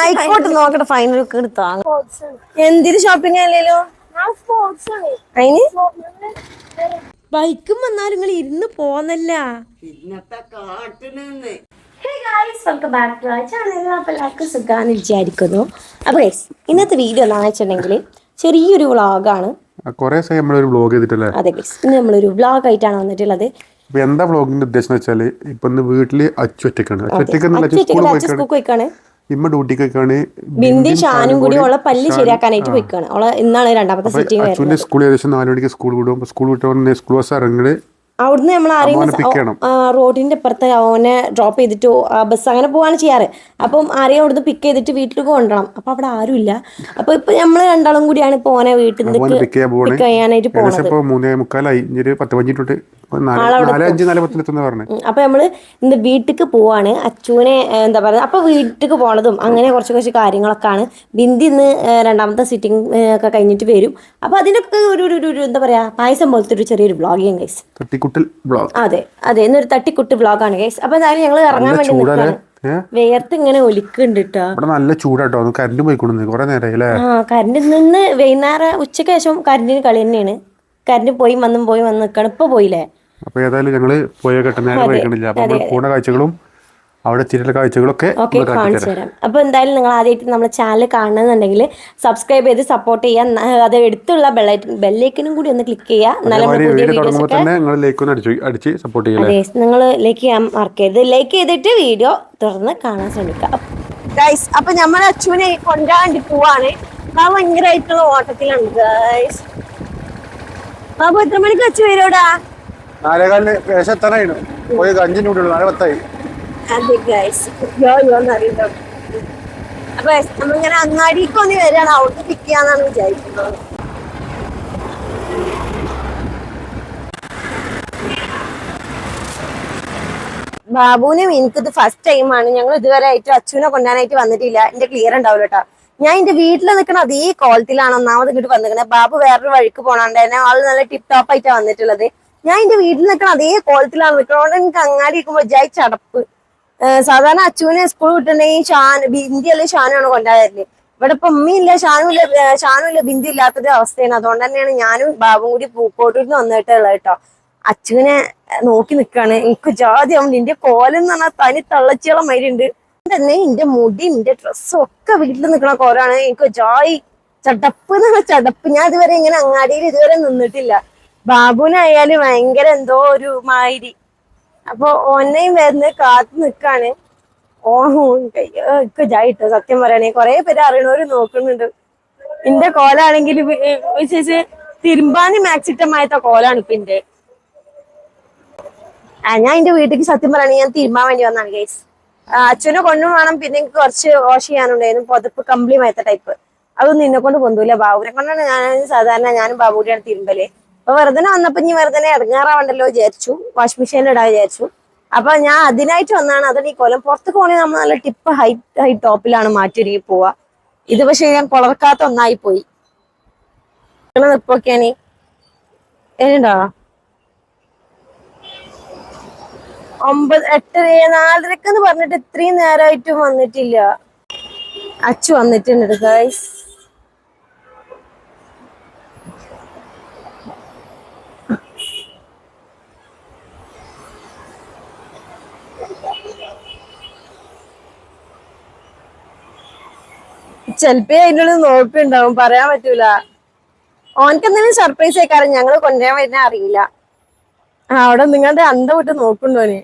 ആയിക്കോട്ടെ നോക്കട്ടെ ഫൈനൽ ഒക്കെ എടുത്താ സ്പോർട്സ് എന്തിന് ഷോപ്പിംഗ് അല്ലല്ലോ? ഞാൻ സ്പോർട്സ് ആണ്. അതിന് ബൈക്കും വന്നാലും നിങ്ങൾ ഇരുന്ന് പോന്നല്ല. Welcome back to our channel അപ്പോൾ എല്ലാവർക്കും വിചാരിക്കുന്നു. അപ്പോൾ ഗൈസ് ഇന്നത്തെ വീഡിയോ എന്താണെന്ന് വെച്ചിട്ടുണ്ടെങ്കിൽ ചെറിയൊരു വ്ളോഗാണ് കുറെ ദിവസമായി നമ്മളൊരു വ്ളോഗ് ചെയ്തിട്ടല്ലേ? അതെ ഗൈസ് ഇന്ന് നമ്മളൊരു വ്ളോഗ് ആയിട്ടാണ് വന്നിട്ടുള്ളത്. അപ്പോൾ എന്താ വ്ളോഗിന്റെ ഉദ്ദേശം എന്ന് വെച്ചാൽ ഇപ്പൊ ഇന്ന് വീട്ടിൽ അച്ചു ഇമ്മ ഡ്യൂട്ടിക്കൊക്കെയാണ് ബിന്ദി ഷാനും കൂടി ഓളെ പല്ല് ശരിയാക്കാനായിട്ട് പോയിക്കാണ്. ഓളെ ഇന്നാണ് രണ്ടാമത്തെ സിറ്റിംഗ് വരുന്നത് സ്കൂൾ ഏകദേശം നാല് മണിക്ക് സ്കൂൾ വിടും. സ്കൂൾ വിട്ട് വന്ന് സ്കൂൾ ബസ് ഇറങ്ങൽ അവിടുന്ന് നമ്മൾ ആരെയും. റോഡിന്റെ ഇപ്പുറത്ത് അവനെ ഡ്രോപ്പ് ചെയ്തിട്ട് ബസ് അങ്ങനെ പോവാണ് ചെയ്യാറ്. അപ്പം ആരെയും അവിടുന്ന് പിക്ക് ചെയ്തിട്ട് വീട്ടിലേക്ക് കൊണ്ടണം. അപ്പൊ അവിടെ ആരുമില്ല. അപ്പൊ ഇപ്പൊ നമ്മൾ രണ്ടാളും കൂടിയാണ് ഇപ്പൊ ഓനെ വീട്ടിൽ നിന്ന് പിക്ക് ചെയ്യാനായിട്ട് ഇപ്പൊ മൂന്നേ മുക്കാലായി. പത്ത് പഞ്ചിട്ടുണ്ട് അപ്പൊ നമ്മൾ ഇന്ന് വീട്ടിക്ക് പോവാണ്. അച്ചുവിനെ എന്താ പറയുക അപ്പൊ വീട്ടിക്ക് പോണതും അങ്ങനെ കുറച്ച് കുറച്ച് കാര്യങ്ങളൊക്കെയാണ്. ബിന്ദി ഇന്ന് രണ്ടാമത്തെ സിറ്റിംഗ് ഒക്കെ കഴിഞ്ഞിട്ട് വരും. അപ്പൊ അതിനൊക്കെ ഒരു ഒരു- എന്താ പറയാ പായസം പോലത്തെ ഒരു ചെറിയൊരു ബ്ലോഗിങ് ഗൈസ് തട്ടിക്കുട്ടൽ ബ്ലോഗ് അതെ അതെ ഇന്നൊരു തട്ടിക്കുട്ട് ആണ് ഗൈസ് അപ്പൊ എന്തായാലും ഞങ്ങൾ ഇറങ്ങാൻ വേണ്ടി നിൽക്കുകയാണ് വേർത്ത് ഇങ്ങനെ ഒലിക്കുന്നുണ്ട് നല്ല ചൂടാട്ടോ കറണ്ട് പോയിക്കൊണ്ടു കുറെ നേരം ആ കറണ്ട് നിന്ന് വൈകുന്നേരം ഉച്ചയ്ക്ക് ശേഷം കറണ്ടിന് കളി തന്നെയാണ്. കറണ്ട് പോയി വന്നും പോയി വന്ന് നിൽക്കണം ഇപ്പൊ പോയില്ലേ? അപ്പൊ ഏതായാലും ഞങ്ങൾ പോയ കെട്ട നേരം വൈകണില്ല. അപ്പൊ നമ്മൾ പോണ കാഴ്ചകളും അവിടെ എത്തിയിട്ടുള്ള കാഴ്ചകളൊക്കെ ഓക്കെ കാണിച്ചു തരാം. അപ്പോൾ എന്തായാലും നിങ്ങൾ ആദ്യമായിട്ട് നമ്മുടെ ചാനൽ കാണണമെന്നുണ്ടെങ്കിൽ സബ്സ്ക്രൈബ് ചെയ്ത് സപ്പോർട്ട് ചെയ്യുക അത് എടുത്തുള്ള ബെല്ലൈക്കനും കൂടി ഒന്ന് ക്ലിക്ക് ചെയ്യുക. ചെയ്യല്ലേ? അതെ നിങ്ങൾ ലൈക്ക് ചെയ്യാൻ മറക്കരുത് ലൈക്ക് ചെയ്തിട്ട് വീഡിയോ തുറന്ന് കാണാൻ ശ്രമിക്കാം ഗൈസ് അപ്പൊ നമ്മൾ അച്ഛനെ കൊണ്ടാണ്ടി പോവാണ്. ഭയങ്കരമായിട്ടുള്ള ഓട്ടത്തിലാണ് ഗൈസ് ബാബു എത്ര മണിക്ക് അച്ഛൻ വരൂടാ നാലേകാലിന് ഏകദേശം എത്താനായിരുന്നു പോയി അഞ്ചിന് കൂടിയുള്ളൂ നാളെ പത്തായി അപ്പൊ നമ്മളിങ്ങനെ അങ്ങാടിക്കൊന്ന് വരികയാണ്. അവിടുന്ന് പിക്ക് ബാബുവിനും എനിക്കിത് ഫസ്റ്റ് ടൈമാണ് ഞങ്ങൾ ഇതുവരെ ആയിട്ട് അച്ഛനെ കൊണ്ടാനായിട്ട് വന്നിട്ടില്ല. എന്റെ ക്ലിയർ ഉണ്ടാവില്ല കേട്ടോ. ഞാൻ എന്റെ വീട്ടിൽ നിൽക്കണ അതേ കോലത്തിലാണ് ഒന്നാമത് ഇങ്ങോട്ട് വന്നിരിക്കുന്നത് ബാബു വേറൊരു വഴിക്ക് പോണോണ്ട് തന്നെ ആൾ നല്ല ടിപ് ടോപ്പ് ആയിട്ടാണ് വന്നിട്ടുള്ളത്. ഞാൻ എന്റെ വീട്ടിൽ നിൽക്കണം അതേ കോലത്തിലാണ് നിൽക്കണോണ്ട് എനിക്ക് അങ്ങാടി ഇരിക്കുമ്പോൾ ജായി ചടപ്പ്. സാധാരണ അച്ചുവിനെ സ്കൂൾ വിട്ടിട്ടുണ്ടെങ്കിൽ ഷാൻ ബിന്ദി അല്ലെങ്കിൽ ഷാനാണ് കൊണ്ടുപോയതല്ലേ ഇവിടെ ഇപ്പൊ ഉമ്മയില്ല ഷാനും ഇല്ല ഏഹ് ഷാനും ഇല്ല ബിന്ദി ഇല്ലാത്തൊരു അവസ്ഥയാണ്. അതുകൊണ്ട് തന്നെയാണ് ഞാനും ബാബും കൂടി പൂക്കോട്ടൂരിൽ നിന്ന് വന്നിട്ടുള്ളത് കേട്ടോ. അച്ചുവിനെ നോക്കി നിൽക്കാണ് എനിക്ക് ജാതി ആവും നിന്റെ കോലം എന്ന് പറഞ്ഞാൽ തനി തള്ളച്ചിയോളം മരുണ്ട് തന്നെ എന്റെ മുടി എന്റെ ഡ്രസ്സും ഒക്കെ വീട്ടിൽ നിൽക്കണ കോലാണ്. എനിക്ക് ജായി ചടപ്പ് എന്ന് പറഞ്ഞാൽ ചടപ്പ്. ഞാൻ ഇതുവരെ ഇങ്ങനെ അങ്ങാടിയിൽ ഇതുവരെ നിന്നിട്ടില്ല. ബാബുവിനായാലും ഭയങ്കര എന്തോ ഒരു മാതിരി. അപ്പൊ ഓനെയും വരുന്ന കാത്തു നിക്കാണ്. ഓഹോ ജായിട്ടോ സത്യം പറയണേ. കൊറേ പേര് അറിയണവര് നോക്കുന്നുണ്ട്. എന്റെ കോലാണെങ്കിൽ വിശേഷിച്ച് തിരുമ്പാനി മാക്സിറ്റമായത്ത കോലാണ് ഇപ്പൊ എന്റെ ആ ഞാൻ എന്റെ വീട്ടിലേക്ക് സത്യം പറയണേ ഞാൻ തിരുമ്പാൻ വേണ്ടി വന്നാണ് ഗൈസ് അച്ഛനെ കൊണ്ടും വേണം പിന്നെ എനിക്ക് കുറച്ച് വാഷ് ചെയ്യാനുണ്ടായിരുന്നു പുതപ്പ് കമ്പിളിമായത്ത ടൈപ്പ് അതൊന്നും നിന്നെ കൊണ്ട് പൊന്തൂല ബാബുവിനെ കൊണ്ടാണ് ഞാൻ സാധാരണ ഞാനും ബാബുവിനെയാണ് തിരുമ്പൽ. അപ്പൊ വെറുതെ വന്നപ്പോ ഇനി വെറുതെ ഇറങ്ങാറാവണ്ടല്ലോ വിചാരിച്ചു. വാഷിംഗ് മെഷീനിൽ ഇടാൻ വിചാരിച്ചു. അപ്പൊ ഞാൻ അതിനായിട്ട് വന്നാണ് അതാണ് ഈ കൊല്ലം പുറത്ത് പോണേ നമ്മൾ നല്ല ടിപ്പ് ഹൈ ഹൈ ടോപ്പിലാണ് മാറ്റിയൊരുങ്ങി പോവാ ഇത് പക്ഷെ ഞാൻ കൊളർക്കാത്ത ഒന്നായി പോയി. നിപ്പൊക്കെയാണ് ഏനുണ്ടോ ഒമ്പത് എട്ട് നാലരക്കെന്ന് പറഞ്ഞിട്ട് ഇത്രയും നേരമായിട്ടും വന്നിട്ടില്ല. അച്ചു വന്നിട്ടുണ്ട് ഗൈസ് ചെലപ്പോ അതിന്റെ ഉള്ളിൽ നോക്കുന്നുണ്ടാവും പറയാൻ പറ്റൂല. ഓനക്ക് എന്തെങ്കിലും സർപ്രൈസ് ആയിക്കാരം ഞങ്ങൾ കൊണ്ടുവരാൻ വരുന്ന അറിയില്ല. അവിടെ നിങ്ങളുടെ അന്ത വിട്ട് നോക്കുന്നുണ്ടോന്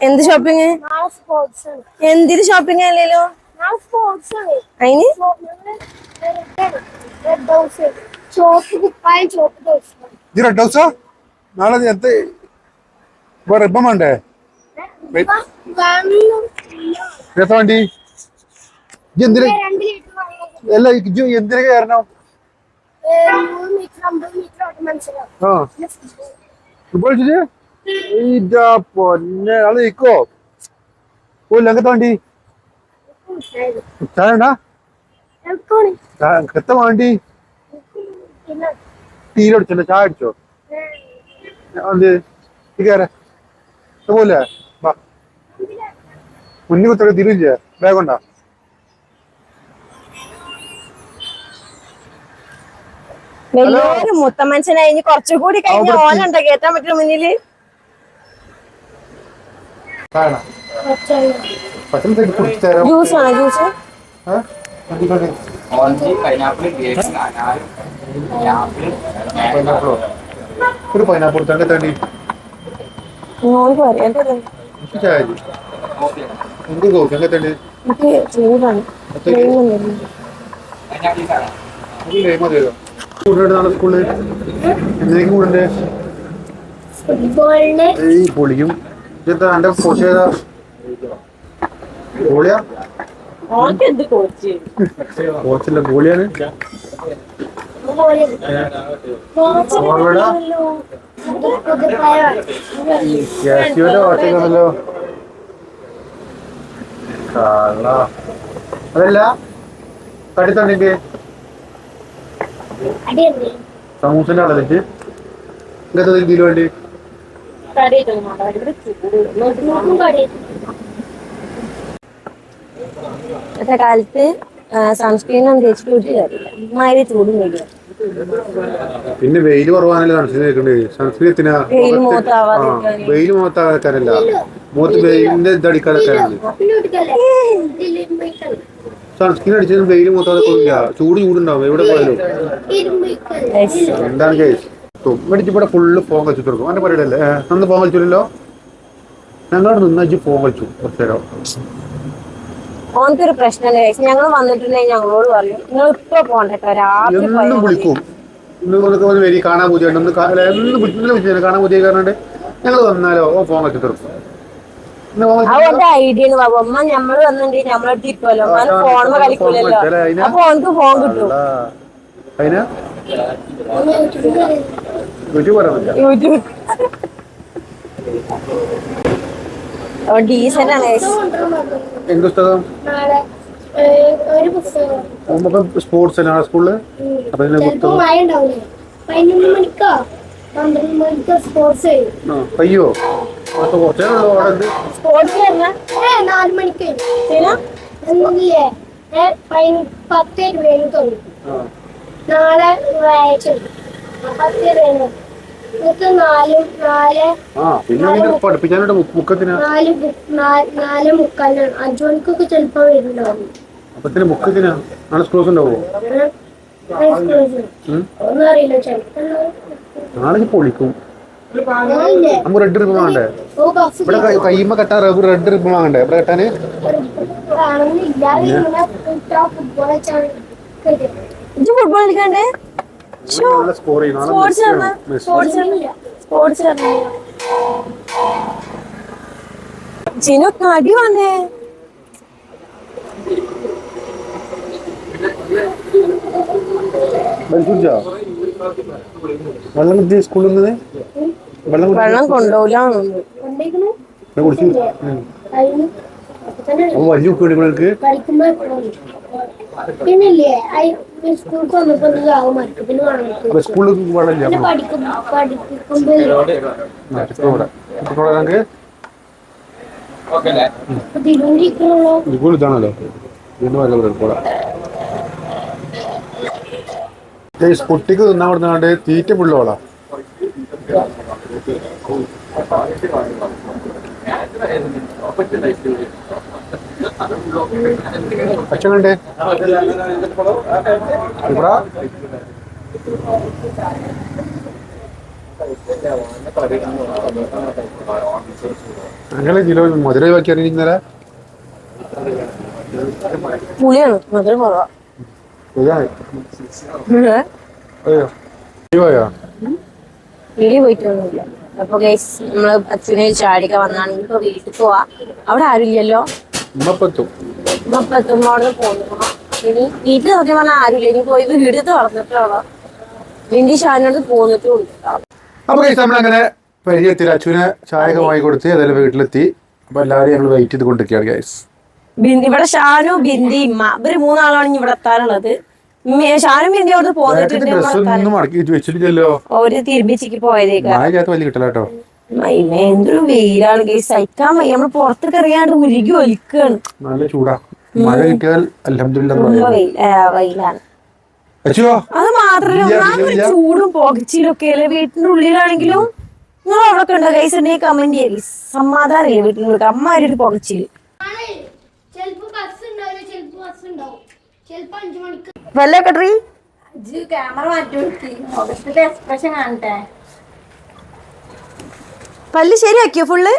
എന്ത് ഷോപ്പിംഗ് എന്തിന് ഷോപ്പിംഗ് അല്ലല്ലോ? നാളെ സ്പോർട്സ് ആണ്. അതിന് ഇത് റെഡ് ഹൗസാ നാളെ എന്ത്? ഇപ്പൊ റിബം വേണ്ടേ? വേണം എത്ര വണ്ടി? എന്തിന്? അല്ല കയറണം? ആ. ഫുട്ബോൾ ഈറ്റാ പൊന്നെ. അത് നിൽക്കോ ഓ ലങ്കത്തെ വണ്ടി ചായ ഉണ്ടാ എളുപ്പമാണ് എത്ത വണ്ടി പിന്നെ തീരെ അടിച്ചോ? ചായ അടിച്ചോ പോലെ. വാ. മുന്നിൽ കുത്തൊക്കെ തിരില്ലേ ബാഗ് ഉണ്ടാ വലിയൊരു മുത്തമ്മൻസനായി ഇനി കുറച്ചുകൂടി കഴിഞ്ഞ ഓനുണ്ടോ? കേട്ടാൻ പറ്റുന്ന മുന്നിൽ? ഓറഞ്ച് പൈനാപ്പിൾ ഗ്രേപ്സ് ആപ്പിൾ പൈനാപ്പിളോ ഒരു പൈനാപ്പിൾ തന്നെ തണ്ടി എന്ത് കൂടെ നാളെ സ്കൂളിൽ ഈ പൊളിയും ഇതെന്താ എന്റെ കോച്ച് ഏതാ? ഗോളിയാ? കോച്ചില്ല ഗോളിയാണ്. അതല്ല കടിത്തണ്ടെങ്കിൽ സമൂസിന്റെ ആളല്ലേ ഇങ്ങനത്തെ ഇതിൽ വേണ്ടി നോക്കും കടി ഇന്നത്തെ കാലത്ത് സൺസ്ക്രീൻ ഒന്നും തേച്ചിട്ട് കാര്യമില്ല. ഇമ്മാതിരി ചൂടും വരിക പിന്നെ വെയിൽ കുറവാണല്ലോ സൺസ്ക്രീൻ സൺസ്ക്രീൻ എത്തിനാ? വെയിൽ മുഖത്താക്കാനല്ല മുഖത്ത് വെയിലിന്റെ ഇതടിക്കാനൊക്കെയാണ് സൺസ്ക്രീൻ അടിച്ചാലും വെയിൽ മുഖത്താതെ കൊള്ളില്ല ചൂട് ചൂടുണ്ടാവും. എവിടെ പോയാലും. എന്താണ് കേസ് തുമ്മടിച്ച് ഇവിടെ ഫുള്ള് ഫോൺ കളിച്ചു കൊടുക്കും. അങ്ങനെ പരിപാടിയല്ലേ? നന്ന് ഫോൺ കളിച്ചില്ലല്ലോ ഞങ്ങളവിടെ നിന്ന് ഫോൺ കളിച്ചു കുറച്ചു നേരം. ഓനക്കൊരു പ്രശ്നമില്ല ഞങ്ങൾ വന്നിട്ടുണ്ടെങ്കിൽ ഞങ്ങളോട് പറയും. നിങ്ങൾ ഇപ്പൊ പോണ്ടട്ടോ രാത്രി എന്നും പോയാൽ മതി." വിളിക്കും. ഇന്ന് വന്ന് വരി കാണാൻ പൂജയുണ്ട് ഒന്ന് എന്ന് കാണാൻ പൂജ കാരണണ്ട് ഞങ്ങൾ വന്നാലോ? ഓ ഫോൺ കളിച്ചു തീർക്കും ഐഡിയ ആണ് ബാബു. അമ്മ ഞമ്മൾ വന്നിട്ടുണ്ടെങ്കിൽ നമ്മളെടുത്ത് ഇപ്പല്ലോ അമ്മ ഫോണിൽ കളിക്കൂലല്ലോ. അപ്പൊ ഓനക്ക് ഫോൺ കിട്ടും. അതിനാ? യൂട്യൂബ് ഡീസന്റ് ആണ്. എന്ത് പുസ്തകം? ഒരു പുസ്തകം. നമുക്ക് സ്പോർട്സ് ആണ് സ്കൂളിൽ അപ്പൊ സ്പോർട്സ് അയ്യോ. അപ്പൊ കുറച്ചേ ഉള്ളൂ അവിടെ എന്ത്? സ്പോർട്സ് നാല് മണിക്ക് പത്ത് രൂപയാണ് തോന്നി. ആ. നാളെ വ്യാഴാഴ്ച ഉണ്ട്. പത്ത് നാല് ആ പിന്നെ പഠിപ്പിക്കാനായിട്ട് ബുക്കത്തിന് നാല് മുക്കാലിനാണ്. അഞ്ചു മണിക്കൊക്കെ ചിലപ്പോ വരുന്നുണ്ടാവും. അപ്പത്തിന് ബുക്കത്തിന് നാളെ സ്കൂൾസ് ഉണ്ടാവോ? ഒന്നും അറിയില്ല. ചിലപ്പോ നാളെ പൊളിക്കും. നമുക്ക് റെഡ് റിബൺ വാങ്ങണ്ടേ? ഇവിടെ കൈ- കയ്യുമ്മ കെട്ടാൻ റെഡ് റിബൺ വാങ്ങണ്ടേ? ഇവിടെ കെട്ടാന്? ഫുട്ബോൾ കളിക്കണ്ടേ? കടി വന്നേ. വെള്ളം സ്കൂളിൽ നിന്ന് വെള്ളം കുടിച്ച് വെള്ളം വലിയ ഉപ്പ് എപ്പോഴും പിന്നില്ലേ? സ്കൂൾക്ക് വന്നപ്പോ ആവും മറ്റു പിന്നെ അപ്പൊ സ്കൂളിൽ പിന്നെ പഠിക്കും പഠിപ്പിക്കുമ്പോ സ്കൂൾ ഇതാണല്ലോ. കുട്ടിക്ക് തിന്നാൻ കൊടുത്താണ്ട് തീറ്റ പുള്ളോളാ അച്ഛൻ കണ്ടേ ഇവിടെ? അങ്ങനെ കിലോ മധുര അറിയിക്കുന്നേരാ പുളിയാണ് മധുരം അയ്യോ പോയിട്ടൊന്നുമില്ല. അപ്പൊ ഗൈസ് നമ്മൾ അച്ഛനെ ചാടിക്ക വന്നാണ്. ഇനിയിപ്പോ വീട്ടിൽ പോവാ. അവിടെ ആരുമില്ലല്ലോ ഉമ്മപ്പെത്തും ഇപ്പത്തുമ്പോടെ പോകുന്നു ഇനി വീട്ടിൽ സത്യം പറഞ്ഞാൽ ആരുമില്ല. ഇനി പോയി വീട് തുറന്നിട്ടുള്ളൂ വിന്റി ഷാനോട് പോന്നിട്ട് വിളിക്കാം അപ്പൊ കഴിച്ച് നമ്മളങ്ങനെ പരിചയത്തിൽ അച്ഛനെ ചായ വാങ്ങി കൊടുത്ത് അതെല്ലാം വീട്ടിലെത്തി. അപ്പൊ എല്ലാവരും ഞങ്ങൾ വെയിറ്റ് ചെയ്ത് കൊണ്ടിരിക്കുകയാണ് ഗൈസ് ഇവിടെ ഷാനു ബിന്ദി ഇമ്മ. ഇവർ മൂന്നാളാണ് ഇനി ഇവിടെ എത്താനുള്ളത്. ഷാനും ബിന്ദി അവിടെ പോന്നിട്ടുണ്ട് ഡ്രസ് മടക്കി വെച്ചിട്ടില്ലല്ലോ. ഓര് തിരുമ്പിച്ചിക്ക് പോയതേക്കാ. മഴ ചെയ്യാത്ത വലിയ കിട്ടല കേട്ടോ മൈമേ എന്തൊരു വെയിലാണ് ഗൈസ് സഹിക്കാൻ വയ്യ. നമ്മൾ പുറത്തൊക്കെ അറിയാണ്ട് ഉരുകി ഒലിക്കാണ്. നല്ല ചൂടാ. മഴ കിട്ടിയാൽ വെയിലാണ്. അത് മാത്രല്ല ഇല്ല, ചൂടും പുകച്ചിലൊക്കെ അല്ലേ? വീട്ടിന്റെ ഉള്ളിലാണെങ്കിലും നിങ്ങൾ അവിടെ ഉണ്ടോ ഗൈസ് ഉണ്ടെങ്കിൽ കമന്റ് ചെയ്യേ. സമാധാനമില്ല വീട്ടിന്റെ ഉള്ളിൽ? ഒരു പുകച്ചിൽ. വല്ല കട്രി ക്യാമറ മാറ്റി എക്സ്പ്രഷൻ കാണട്ടെ. പല്ല് ശരിയാക്കിയോ ഫുള്ള്?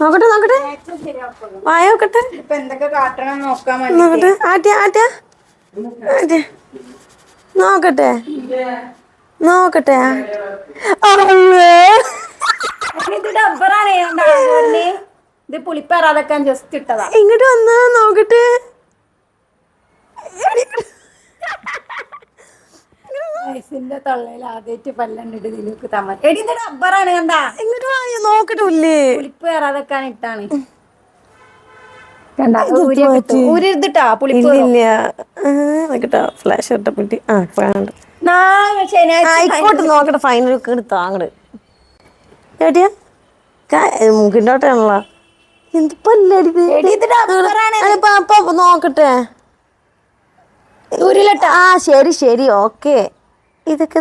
നോക്കട്ടെ നോക്കട്ടെ. വായ നോക്കട്ടെ. നോക്കട്ടെ. ആറ്റ ആറ്റ ആറ്റ നോക്കട്ടെ. നോക്കട്ടെ. ഇത് പുളിപ്പറാതെക്കാൻ ജസ്റ്റ് ഇട്ടതാ. ഇങ്ങോട്ട് വന്നാ നോക്കട്ടെ. വയസ്സിന്റെ തൊള്ളയിൽ ആദ്യമായിട്ട് പല്ലണ്ടിട്ട് ഇതിലേക്ക് തമ്മ എടി ഇത് റബ്ബറാണ് കണ്ടാ? ഇങ്ങോട്ട് നോക്കിട്ടില്ലേ പുളിപ്പ് കയറാതെക്കാൻ ഇട്ടാണ്. കണ്ടാ ഊരിട്ടാ പുളിപ്പ് ഇല്ലില്ല നോക്കട്ടെ ഫ്ലാഷ് ഇട്ടപ്പെട്ടി ആ കാണണ്ട് ആയിക്കോട്ടെ നോക്കട്ടെ ഫൈനൽ ഒക്കെ എടുത്തോ അങ്ങട്. ഏട്ടിയാ മൂക്കിന്റോട്ടാണല്ലോ എന്ത് പല്ലടി നോക്കട്ടെ. ആ ശരി ശരി ഓക്കെ. ഇതൊക്കെ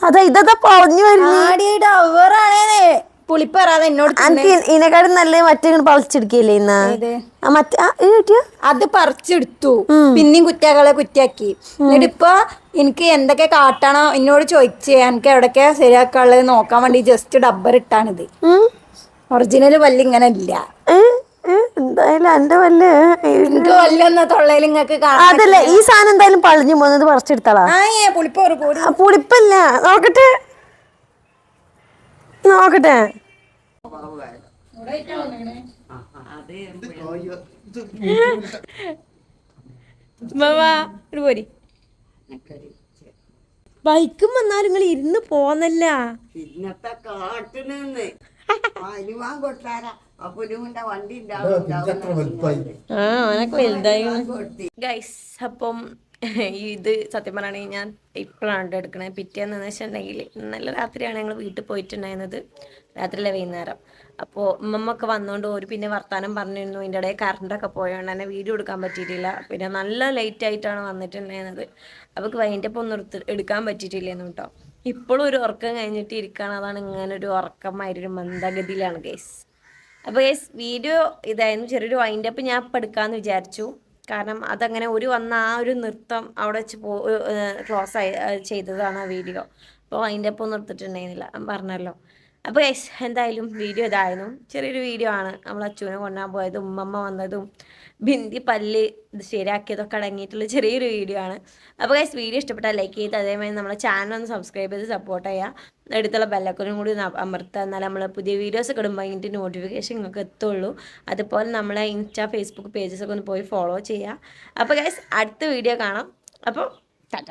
അതാ ഇതൊക്കെ പറഞ്ഞു വരുന്നു. ആടി ഡബ്ബറാണേ പുളിപ്പ് കയറാതെ എന്നോട് എനിക്ക് ഇതിനെക്കാളും നല്ല മറ്റേ പറിച്ചെടുക്കില്ലേ ഇന്ന്? മറ്റേ ഇത് അത് പറിച്ചെടുത്തു. പിന്നെയും കുറ്റാക്കളെ കുറ്റാക്കി എന്നിട്ട് ഇപ്പൊ എനിക്ക് എന്തൊക്കെ കാട്ടണോ എന്നോട് ചോദിച്ചേ. എനിക്ക് എവിടൊക്കെ ശരിയാക്കാനുള്ളത് നോക്കാൻ വേണ്ടി ജസ്റ്റ് ഡബ്ബർ ഇട്ടാണിത്. ഒറിജിനൽ പല്ല് ഇങ്ങനെ ഇല്ല. എന്തായാലും എന്റെ വല്ല എനിക്ക് വല്ലൊന്ന തൊള്ളയിൽ നിങ്ങൾക്ക് കാണാൻ അതല്ല ഈ സാധനം എന്തായാലും പളിഞ്ഞു പോകുന്നത് പറിച്ചെടുത്താളാ? ആ ഏ പുളിപ്പ് ഒരു കൂടി ആ, പുളിപ്പല്ല. നോക്കട്ടെ. നോക്കട്ടെ. പോരി ബൈക്കും വന്നാലും നിങ്ങൾ ഇരുന്ന് പോന്നല്ല. ഇന്നത്തെ കാട്ടിന് അലുവാൻ കൊട്ടാരാ ആ അവനൊക്കെ വലുതായി. ഗൈസ് അപ്പം ഇത് സത്യം പറയുകയാണെങ്കിൽ ഞാൻ ഇപ്പോഴാണ് എടുക്കണേ പിറ്റേന്ന് വെച്ചിട്ടുണ്ടെങ്കിൽ നല്ല രാത്രിയാണ് ഞങ്ങൾ വീട്ടിൽ പോയിട്ടുണ്ടായിരുന്നത്. രാത്രിയിലെ വൈകുന്നേരം. അപ്പോൾ ഉമ്മമ്മൊക്കെ വന്നുകൊണ്ട് ഒരു പിന്നെ വർത്താനം പറഞ്ഞിരുന്നു. ഇതിന്റെ ഇടയിൽ കറണ്ടൊക്കെ പോയതുകൊണ്ട് തന്നെ വീഡിയോ എടുക്കാൻ പറ്റിയിട്ടില്ല. പിന്നെ നല്ല ലേറ്റ് ആയിട്ടാണ് വന്നിട്ടുണ്ടായിരുന്നത്. അവൾക്ക് വൈകിട്ടപ്പോൾ ഒന്നും എടുത്ത് എടുക്കാൻ പറ്റിയിട്ടില്ലെന്ന് കേട്ടോ. ഇപ്പോഴും ഒരു ഉറക്കം കഴിഞ്ഞിട്ട് ഇരിക്കുകയാണ് അതാണ് ഇങ്ങനെ ഒരു ഉറക്കമായിട്ടൊരു മന്ദഗതിയിലാണ് ഗൈസ് അപ്പോൾ ഗൈസ് വീഡിയോ ഇതായിരുന്നു ചെറിയൊരു വൈൻഡപ്പ് ഞാൻ ഇപ്പം എടുക്കാമെന്ന് വിചാരിച്ചു. കാരണം അതങ്ങനെ ഒരു വന്ന ആ ഒരു നൃത്തം അവിടെ വെച്ച് പോ ക്ലോസ് ആയി ചെയ്തതാണ് ആ വീഡിയോ അപ്പോൾ വൈൻഡപ്പ് ഒന്നും എടുത്തിട്ടുണ്ടായിരുന്നില്ല. പറഞ്ഞല്ലോ. അപ്പോൾ ഗൈസ് എന്തായാലും വീഡിയോ ഇതായിരുന്നു. ചെറിയൊരു വീഡിയോ ആണ്. നമ്മൾ അച്ഛനെ കൊണ്ടാൻ പോയതും ഉമ്മമ്മ വന്നതും ബിന്ദി പല്ല് ഇത് ശരിയാക്കിയതൊക്കെ അടങ്ങിയിട്ടുള്ള ചെറിയൊരു വീഡിയോ ആണ്. അപ്പോൾ ഗൈസ് വീഡിയോ ഇഷ്ടപ്പെട്ടാൽ ലൈക്ക് ചെയ്ത് അതേമാതിരി നമ്മളെ ചാനൽ ഒന്ന് സബ്സ്ക്രൈബ് ചെയ്ത് സപ്പോർട്ട് ചെയ്യുക. അടുത്തുള്ള ബെല്ലക്കനും കൂടി അമർത്തുക. എന്നാൽ നമ്മൾ പുതിയ വീഡിയോസ് ഒക്കെ ഇടുമ്പോൾ അതിന്റെ നോട്ടിഫിക്കേഷൻ നിങ്ങൾക്ക് എത്തുള്ളൂ. അതുപോലെ നമ്മളെ ഇൻസ്റ്റാ ഫേസ്ബുക്ക് പേജസ് ഒക്കെ ഒന്ന് പോയി ഫോളോ ചെയ്യുക. അപ്പോൾ ഗൈസ് അടുത്ത വീഡിയോ കാണാം. അപ്പോൾ ടാറ്റ.